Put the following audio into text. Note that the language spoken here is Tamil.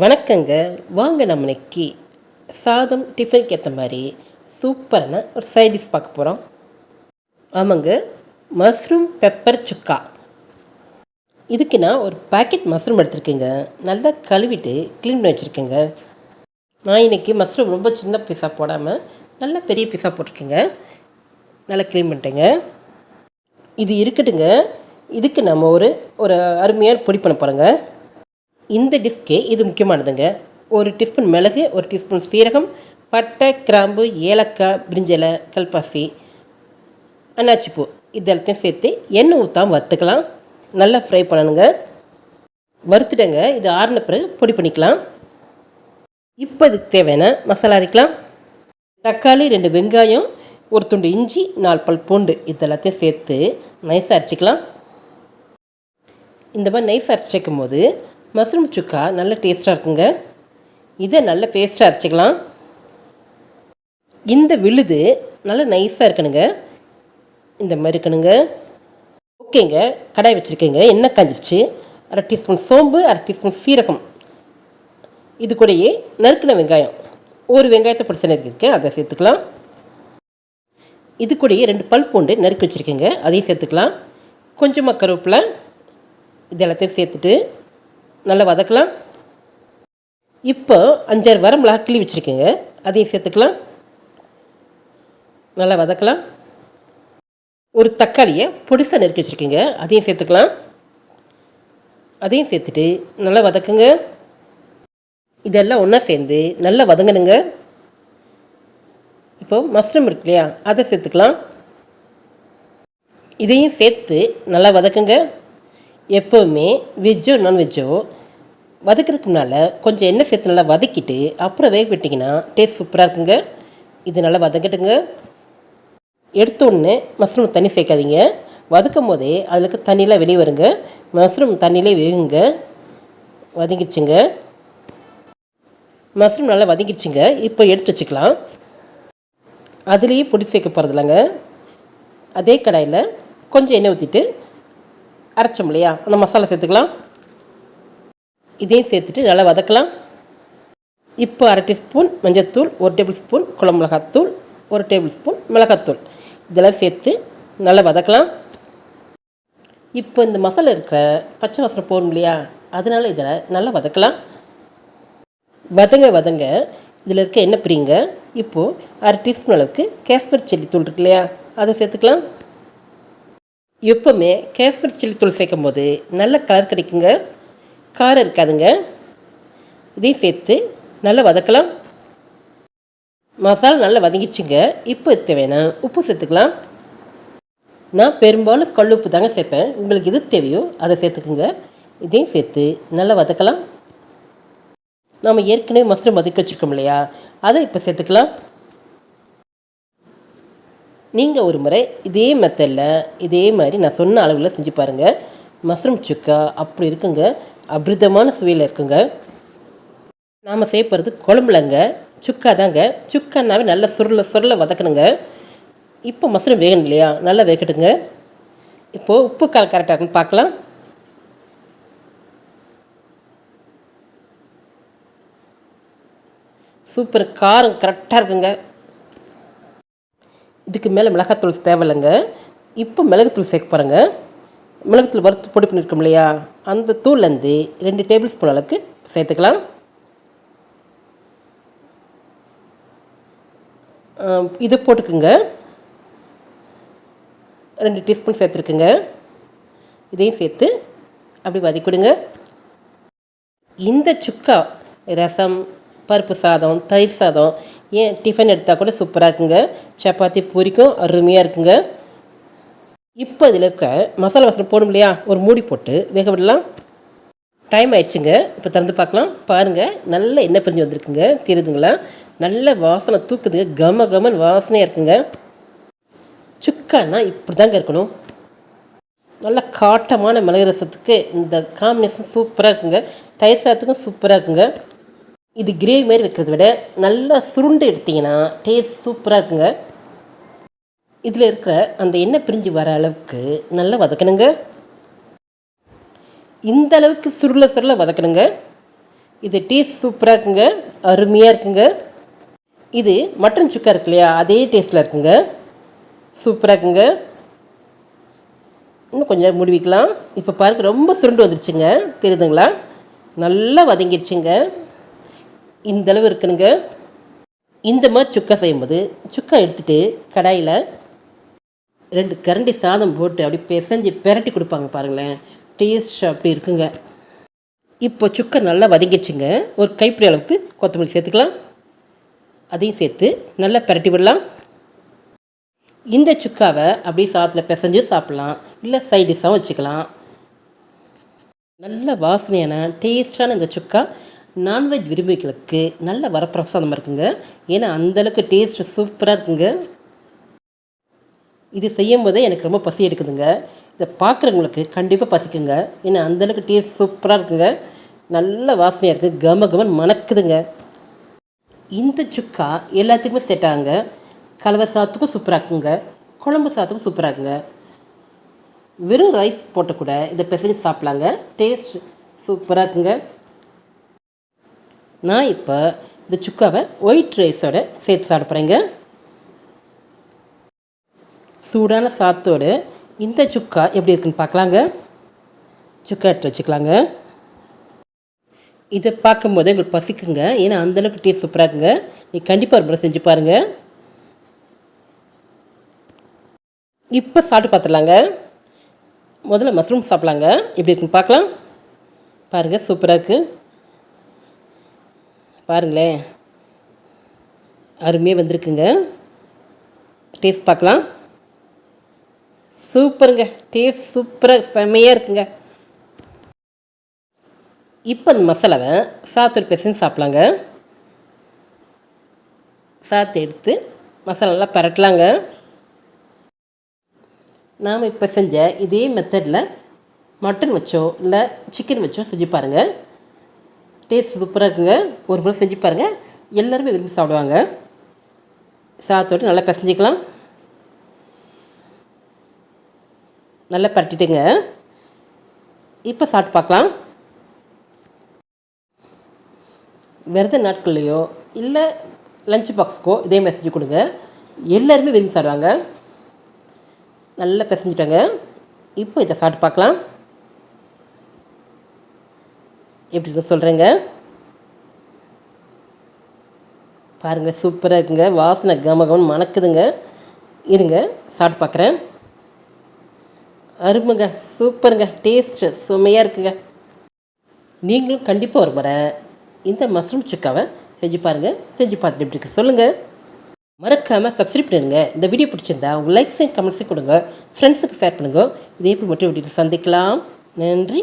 வணக்கங்க. வாங்க நம்ம இன்னைக்கு சாதம் டிஃபனுக்கு ஏற்ற மாதிரி சூப்பரான ஒரு சைட் டிஷ் பார்க்க போகிறோம் ஆமாங்க. மஷ்ரூம் பெப்பர் சுக்கா இதுக்கு நான் ஒரு பாக்கெட் மஷ்ரூம் எடுத்துருக்கேங்க. நல்லா கழுவிட்டு க்ளீன் பண்ணி வச்சுருக்கேங்க. நான் இன்றைக்கி மஷ்ரூம் ரொம்ப சின்ன பீஸாக போடாமல் நல்ல பெரிய பீஸாக போட்டிருக்கேங்க. நல்லா க்ளீன் பண்ணிட்டேங்க. இது இருக்கட்டுங்க. இதுக்கு நம்ம ஒரு ஒரு அருமையான பொடி பண்ண போகிறோங்க இந்த டிஷ்க்கு இது முக்கியமானதுங்க. ஒரு டீஸ்பூன் மிளகு ஒரு டீஸ்பூன் சீரகம் பட்டை கிராம்பு ஏலக்காய் பிரிஞ்சலை கல்பாசி அன்னாச்சிப்பூ இதெல்லாத்தையும் சேர்த்து எண்ணெய் ஊற்றாம வறுத்துக்கலாம். நல்லா ஃப்ரை பண்ணணுங்க. வறுத்துட்டங்க. இது ஆறின பிறகு பொடி பண்ணிக்கலாம். இப்போ இதுக்கு தேவையான மசாலா அரைக்கலாம். தக்காளி ரெண்டு வெங்காயம் ஒரு துண்டு இஞ்சி நாலு பல் பூண்டு இதெல்லாத்தையும் சேர்த்து நைஸாக அரைச்சிக்கலாம். இந்த மாதிரி நைஸ் அரைச்சிக்கும் போது மஷ்ரூம் சுக்கா நல்ல டேஸ்ட்டாக இருக்குங்க. இதை நல்ல பேஸ்ட்டாக அரைச்சிக்கலாம். இந்த விழுது நல்ல நைஸாக இருக்கணுங்க. இந்த மாதிரி இருக்கணுங்க. ஓகேங்க. கடாய் வச்சுருக்கேங்க. எண்ணெய் காஞ்சிருச்சு. அரை டீஸ்பூன் சோம்பு அரை டீஸ்பூன் சீரகம். இது கூடயே நறுக்கின வெங்காயம். ஒரு வெங்காயத்தை பிடிச்ச நறுக்கிருக்கேன் அதை சேர்த்துக்கலாம். இது கூடயே ரெண்டு பல் பூண்டு நறுக்கி வச்சுருக்கேங்க. அதையும் சேர்த்துக்கலாம். கொஞ்சமாக கருவேப்பிலை இது எல்லாத்தையும் சேர்த்துட்டு நல்லா வதக்கலாம். இப்போ அஞ்சாறு வர மிளகா வச்சுருக்கேங்க. அதையும் சேர்த்துக்கலாம். நல்லா வதக்கலாம். ஒரு தக்காளியை பொடிசாக நெருக்கி வச்சுருக்கேங்க. அதையும் சேர்த்துக்கலாம். அதையும் சேர்த்துட்டு நல்லா வதக்குங்க. இதெல்லாம் ஒன்றா சேர்ந்து நல்லா வதங்கணுங்க. இப்போ மஷ்ரூம் இருக்கு இல்லையா? அதை சேர்த்துக்கலாம். இதையும் சேர்த்து நல்லா வதக்குங்க. எப்போவுமே வெஜ்ஜோ நான்வெஜ்ஜோ வதக்கிறதுக்கு முன்னால் கொஞ்சம் எண்ணெய் சேர்த்து நல்லா வதக்கிட்டு அப்புறம் வேக விட்டிங்கன்னா டேஸ்ட் சூப்பராக இருக்குங்க. இது நல்லா வதக்கட்டுங்க. எடுத்தோடனே மஷ்ரூம் தண்ணி சேர்க்காதீங்க. வதக்கும் போதே அதில் தண்ணியெலாம் வெளியே வருங்க. மஷ்ரூம் தண்ணியிலே வேகுங்க. வதங்கிடுச்சுங்க. மஷ்ரூம் நல்லா வதங்கிடுச்சுங்க. இப்போ எடுத்து வச்சுக்கலாம். அதுலேயே பொடி சேர்க்க போகிறதில்லங்க அதே கடாயில் கொஞ்சம் எண்ணெய் ஊற்றிட்டு அரைச்சோம் இல்லையா? அந்த மசாலா சேர்த்துக்கலாம். இதையும் சேர்த்துட்டு நல்லா வதக்கலாம். இப்போ அரை டீஸ்பூன் மஞ்சத்தூள் ஒரு டேபிள் ஸ்பூன் குழம்பு மிளகாத்தூள் ஒரு டேபிள் ஸ்பூன் மிளகாத்தூள். இதெல்லாம் சேர்த்து நல்லா வதக்கலாம். இப்போ இந்த மசாலா இருக்கிற பச்சை வாசனை போகணும் இல்லையா? அதனால் இதில் நல்லா வதக்கலாம். வதங்க வதங்க இதில் இருக்க என்ன பிரிங்க? இப்போது அரை டீஸ்பூன் அளவுக்கு காஷ்மீர் சில்லி தூள் இருக்கு இல்லையா? அதை சேர்த்துக்கலாம். எப்போவுமே காஷ்மீர் சில்லி தூள் சேர்க்கும் போது நல்ல கலர் கிடைக்குங்க. காரம் இருக்காதுங்க. இதையும் சேர்த்து நல்லா வதக்கலாம். மசாலா நல்லா வதங்கிச்சுங்க இப்போ தேவையான? உப்பு சேர்த்துக்கலாம். நான் பெரும்பாலும் கல் உப்பு தாங்க சேர்ப்பேன். உங்களுக்கு எது தேவையோ அதை சேர்த்துக்குங்க. இதையும் சேர்த்து நல்லா வதக்கலாம். நாம் ஏற்கனவே மஸ்ரூம் வதக்கி வச்சுருக்கோம் இல்லையா? அதை இப்போ சேர்த்துக்கலாம். நீங்கள் ஒரு முறை இதே மெத்தடில் இதே மாதிரி நான் சொன்ன அளவில் செஞ்சு பாருங்கள் மஷ்ரூம் சுக்கா அப்படி இருக்குங்க. அபிரிதமான சுவையில் இருக்குங்க. நாம் செய்யப்படுறது குழம்புலங்க. சுக்கா தாங்க சுக்கானாவே நல்லா சுருள சுருள வதக்கணுங்க. இப்போ மஷ்ரூம் வேகணும் இல்லையா? நல்லா வேகட்டுங்க. இப்போது உப்பு கால் கரெக்டாக இருக்குன்னு பார்க்கலாம். சூப்பர். காரம் கரெக்டாக இருக்குங்க. இதுக்கு மேலே மிளகாத்தூள் தேவையில்லைங்க. இப்போ மிளகுத்தூள் சேர்க்க போகிறேங்க மிளகுத்தூள் வறுத்து பொடி பண்ணியிருக்கோம் இல்லையா? அந்த தூள்லேருந்து ரெண்டு டேபிள் ஸ்பூன் அளவுக்கு சேர்த்துக்கலாம். இதை போட்டுக்குங்க. ரெண்டு டீஸ்பூன் சேர்த்துருக்குங்க. இதையும் சேர்த்து அப்படி வதக்கிவிடுங்க. இந்த சுக்கா ரசம் பருப்பு சாதம் தயிர் சாதம். ஏன் டிஃபன் எடுத்தால் கூட சூப்பராக இருக்குங்க. சப்பாத்தி பூரிக்கும் அருமையாக இருக்குங்க. இப்போ இதில் இருக்க மசாலா வாசனை போடும் இல்லையா? ஒரு மூடி போட்டு வேக விடலாம். டைம் ஆயிடுச்சுங்க. இப்போ திறந்து பார்க்கலாம். பாருங்கள் நல்ல எண்ணெய் பிரிஞ்சு வந்திருக்குங்க. தெரியுதுங்களா? நல்ல வாசனை தூக்குதுங்க. கம கமன் வாசனையாக இருக்குங்க. சுக்கானா இப்படி தாங்க இருக்கணும். நல்ல காட்டமான மிளகு ரசத்துக்கு இந்த காம்பினேஷன் சூப்பராக இருக்குங்க. தயிர் சாதத்துக்கும் சூப்பராக இருக்குங்க. இது கிரேவி மாதிரி வைக்கிறத விட நல்லா சுருண்டு எடுத்திங்கன்னா டேஸ்ட் சூப்பராக இருக்குங்க. இதில் இருக்கிற அந்த எண்ணெய் பிரிஞ்சு வர அளவுக்கு நல்லா வதக்கணுங்க. இந்த அளவுக்கு சுருள சுருள வதக்கணுங்க. இது டேஸ்ட் சூப்பராக இருக்குங்க. அருமையாக இருக்குங்க. இது மட்டன் சுக்கா இருக்கு இல்லையா? அதே டேஸ்ட்டில் இருக்குங்க. சூப்பராக இருக்குங்க. இன்னும் கொஞ்சம் நேரம் இப்போ பாருங்க ரொம்ப சுருண்டு வந்துருச்சுங்க. தெரியுதுங்களா? நல்லா வதங்கிடுச்சுங்க இந்தளவு இருக்கணுங்க இந்த மாதிரி சுக்கா செய்யும்போது சுக்கா எடுத்துகிட்டு கடாயில் ரெண்டு கரண்டி சாதம் போட்டு அப்படி பிசைஞ்சு பெரட்டி கொடுப்பாங்க பாருங்களேன். டேஸ்ட் அப்படி இருக்குங்க. இப்போ சுக்கா நல்லா வதங்கிடுச்சுங்க. ஒரு கைப்பிடி அளவுக்கு கொத்தமல்லி சேர்த்துக்கலாம். அதையும் சேர்த்து நல்லா பிரட்டி விடலாம். இந்த சுக்காவை அப்படியே சாதத்தில் பிசைஞ்சு சாப்பிட்லாம். இல்லை சைட் டிஷ்ஷாகவும் வச்சுக்கலாம். நல்ல வாசனையான டேஸ்டான இந்த சுக்கா நான்வெஜ் விரும்பிகளுக்கு நல்ல வரப்பிரசாதமாக இருக்குங்க. ஏன்னா அந்தளவுக்கு டேஸ்ட் சூப்பராக இருக்குங்க. இது செய்யும் போதே எனக்கு ரொம்ப பசி எடுக்குதுங்க. இதை பார்க்குறவங்களுக்கு கண்டிப்பாக பசிக்குங்க. ஏன்னா அந்தளவுக்கு டேஸ்ட் சூப்பராக இருக்குங்க. நல்ல வாசனையாக இருக்குது கம கமன் மணக்குதுங்க. இந்த சுக்கா எல்லாத்துக்குமே செட் ஆகுங்க. கலவை சாத்துக்கும் சூப்பராக இருக்குங்க. குழம்பு சாத்துக்கும் சூப்பராக இருக்குங்க. வெறும் ரைஸ் போட்டக்கூட கூட இதை பிசைஞ்சு சாப்பிட்லாங்க. டேஸ்ட் சூப்பராக இருக்குங்க. நான் இப்போ இந்த சுக்காவை ஒயிட் ரைஸோட சேர்த்து சாப்பிட்றேங்க. சூடான சாத்தோடு இந்த சுக்கா எப்படி இருக்குன்னு பார்க்கலாங்க. சுக்கா எடுத்து வச்சுக்கலாங்க. இதை பார்க்கும்போது எங்களுக்கு பசிக்குங்க. ஏன்னா அந்தளவுக்கு டேஸ்ட் சூப்பராக இருக்குங்க. நீ கண்டிப்பாக ஒரு முறை செஞ்சு பாருங்கள் இப்போ சாப்பிட்டு பார்த்துடலாங்க. முதல்ல மஷ்ரூம் சாப்பிட்லாங்க. எப்படி இருக்குன்னு பார்க்கலாம். பாருங்கள் சூப்பராக இருக்குது பாருங்களேன். அருமையாக வந்திருக்குங்க. டேஸ்ட் பார்க்கலாம். சூப்பருங்க. டேஸ்ட் சூப்பராக செம்மையாக இருக்குங்க. இப்போ அந்த மசாலாவை சாத்தூர் பெருசுன்னு சாப்பிட்லாங்க. சாத்து எடுத்து மசாலாலாம் பரட்டலாங்க. நாம் இப்போ செஞ்ச இதே மெத்தடில் மட்டன் வச்சோ இல்லை சிக்கன் வச்சோ செஞ்சு பாருங்கள் டேஸ்ட் சூப்பராக இருக்குங்க. ஒரு முறை செஞ்சு பாருங்கள் எல்லாருமே விரும்பி சாப்பிடுவாங்க. சாதத்தோடு நல்லா பிசைஞ்சிக்கலாம். நல்லா பரட்டிட்டுங்க. இப்போ சாப்பிட்டு பார்க்கலாம். விரத நாட்கள்லையோ இல்லை லஞ்ச் பாக்ஸ்க்கோ இதே மாதிரி செஞ்சு கொடுங்க. எல்லாருமே விரும்பி சாப்பிடுவாங்க. நல்லா பிசைஞ்சிட்டாங்க. இப்போ இதை சாப்பிட்டு பார்க்கலாம். எப்படி சொல்கிறேங்க பாருங்கள் சூப்பராக இருக்குங்க. வாசனை கமகம்னு மணக்குதுங்க. இருங்க சாப்பிட்டு பார்க்குறேன் அருமைங்க சூப்பருங்க டேஸ்ட்டு சுமையாக இருக்குங்க. நீங்களும் கண்டிப்பாக ஒரு முறை இந்த மஷ்ரூம் சுக்காவை செஞ்சு பாருங்கள் செஞ்சு பார்த்துட்டு எப்படி இருக்கு சொல்லுங்கள் மறக்காமல் சப்ஸ்கிரைப் பண்ணிடுங்க. இந்த வீடியோ பிடிச்சிருந்தா உங்கள் லைக்ஸையும் கமெண்ட்ஸையும் கொடுங்க. ஃப்ரெண்ட்ஸுக்கு ஷேர் பண்ணுங்கள் இதே எப்படி மட்டும் வீடியோவில் சந்திக்கலாம். நன்றி.